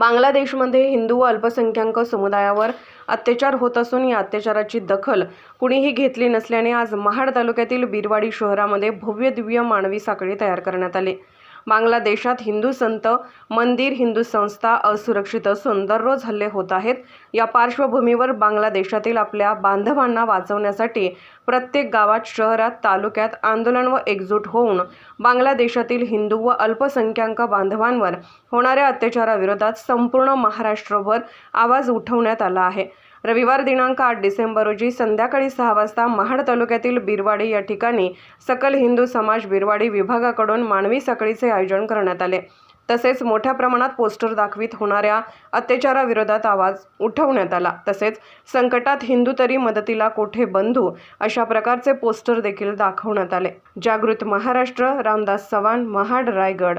बांगलादेशमध्ये हिंदू व अल्पसंख्याक समुदायावर अत्याचार होत असून या अत्याचाराची दखल कुणीही घेतली नसल्याने आज महाड तालुक्यातील बिरवाडी शहरामध्ये भव्य दिव्य मानवी साखळी तयार करण्यात आली. बांगलादेशात हिंदू संत मंदिर हिंदू संस्था असुरक्षित असून दररोज हल्ले होत आहेत. या पार्श्वभूमीवर बांगलादेशातील आपल्या बांधवांना वाचवण्यासाठी प्रत्येक गावात शहरात तालुक्यात आंदोलन व एकजूट होऊन बांगलादेशातील हिंदू व अल्पसंख्याक बांधवांवर होणाऱ्या अत्याचाराविरोधात संपूर्ण महाराष्ट्रभर आवाज उठवण्यात आला आहे. रविवार दिनांक आठ डिसेंबर रोजी संध्याकाळी सहा वाजता महाड तालुक्यातील बिरवाडी या ठिकाणी सकल हिंदू समाज बिरवाडी विभागाकडून मानवी साखळीचे आयोजन करण्यात आले. तसेच मोठ्या प्रमाणात पोस्टर दाखवित होणाऱ्या अत्याचाराविरोधात आवाज उठवण्यात आला. तसेच संकटात हिंदू तरी मदतीला कोठे बंधू अशा प्रकारचे पोस्टर देखील दाखवण्यात आले. जागृत महाराष्ट्र रामदास चव्हाण महाड रायगड.